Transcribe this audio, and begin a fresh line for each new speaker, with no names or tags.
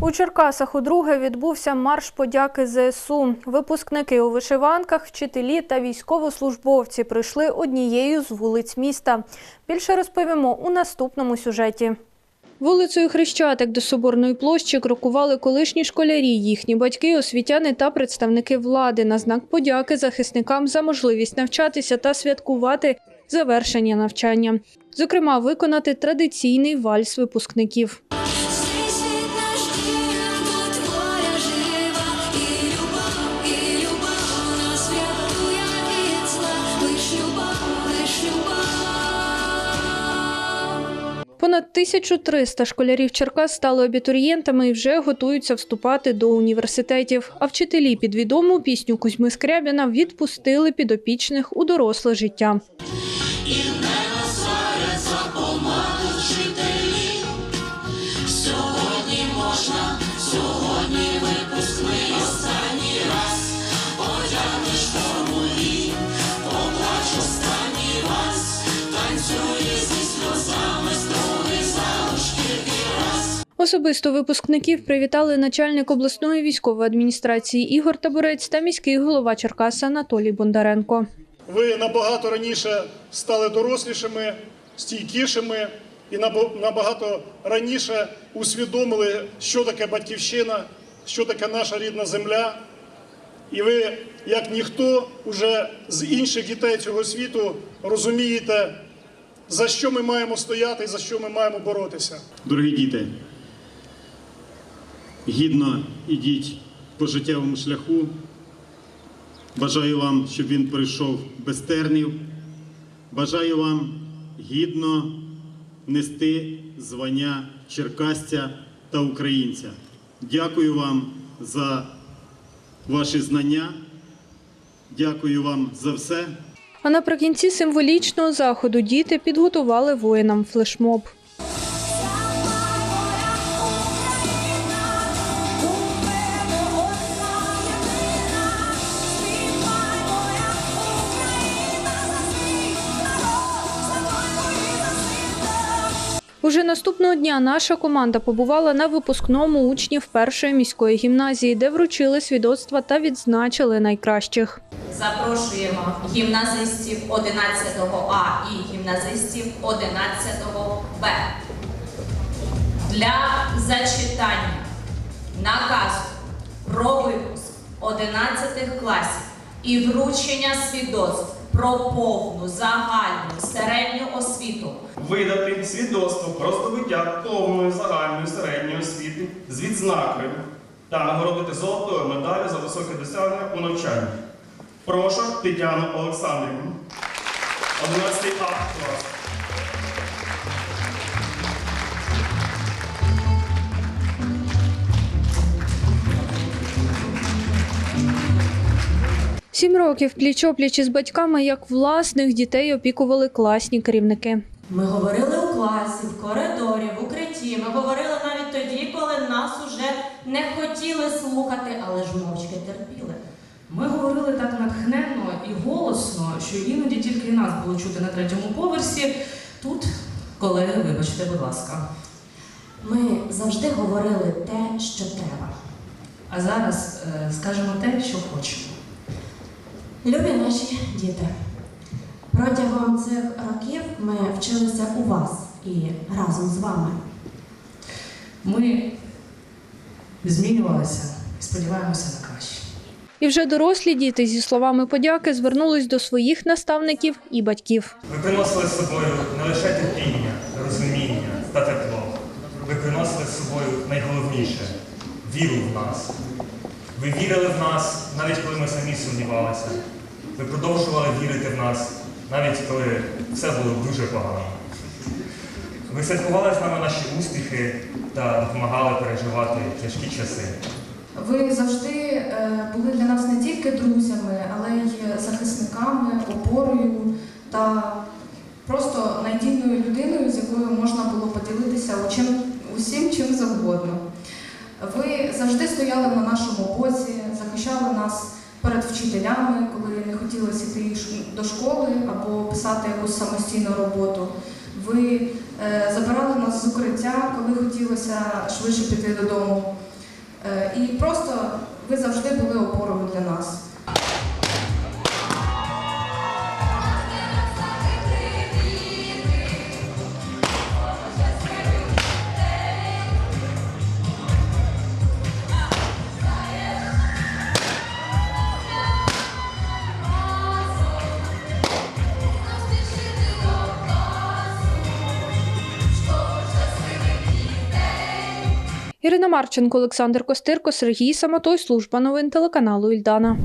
У Черкасах удруге відбувся марш подяки ЗСУ. Випускники у вишиванках, вчителі та військовослужбовці прийшли однією з вулиць міста. Більше розповімо у наступному сюжеті. Вулицею Хрещатик до Соборної площі крокували колишні школярі, їхні батьки, освітяни та представники влади на знак подяки захисникам за можливість навчатися та святкувати завершення навчання. Зокрема, виконати традиційний вальс випускників. Понад 1300 школярів Черкас стали абітурієнтами і вже готуються вступати до університетів. А вчителі під відому пісню Кузьми Скрябіна відпустили підопічних у доросле життя. Особисто випускників привітали начальник обласної військової адміністрації Ігор Табурець та міський голова Черкаса Анатолій Бондаренко.
Ви набагато раніше стали дорослішими, стійкішими і набагато раніше усвідомили, що таке батьківщина, що таке наша рідна земля. І ви, як ніхто, уже з інших дітей цього світу розумієте, за що ми маємо стояти і за що ми маємо боротися.
Дорогі діти, гідно ідіть по життєвому шляху. Бажаю вам, щоб він пройшов без тернів. Бажаю вам гідно нести звання черкасця та українця. Дякую вам за ваші знання. Дякую вам за все.
А наприкінці символічного заходу діти підготували воїнам флешмоб. Уже наступного дня наша команда побувала на випускному учнів першої міської гімназії, де вручили свідоцтва та відзначили найкращих.
Запрошуємо гімназистів 11 А і гімназистів 11 Б. Для зачитання наказу про випуск 11 класів і вручення свідоцтв про повну загальну середню освіту
видати свідоцтво про здобуття повної загальної середньої освіти з відзнакою та нагородити золотою медаллю за високе досягнення у навчанні. Прошу Тетяну Олександрівну, 11 А клас.
Сім років пліч-опліч із батьками, як власних дітей опікували класні керівники.
Ми говорили у класі, в коридорі, в укритті. Ми говорили навіть тоді, коли нас уже не хотіли слухати, але ж мовчки терпіли.
Ми говорили так натхненно і голосно, що іноді тільки нас було чути на третьому поверсі. Тут, колеги, вибачте, будь ласка.
Ми завжди говорили те, що треба.
А зараз е, скажемо те, що хочемо.
Любі наші діти, протягом цих років ми вчилися у вас і разом з вами.
Ми змінювалися і сподіваємося на краще.
І вже дорослі діти зі словами подяки звернулись до своїх наставників і батьків.
Ви приносили з собою не лише терпіння, розуміння та тепло. Ви приносили з собою найголовніше віру в нас. Ви вірили в нас, навіть коли ми самі сумнівалися. Ви продовжували вірити в нас, навіть коли все було дуже погано. Ви святкували з нами наші успіхи та допомагали переживати тяжкі часи.
Ви завжди е, були для нас не тільки друзями, але й захисниками, опорою та просто надійною людиною, з якою можна було поділитися усім чим завгодно. Ви завжди стояли на нашому боці, захищали нас перед вчителями, коли не хотілося йти до школи або писати якусь самостійну роботу. Ви е, забирали нас з укриття, коли хотілося швидше піти додому. Е, І просто ви завжди були опорою для
Ірина Марченко, Олександр Костирко, Сергій Самотой, служба новин телеканалу Ільдана.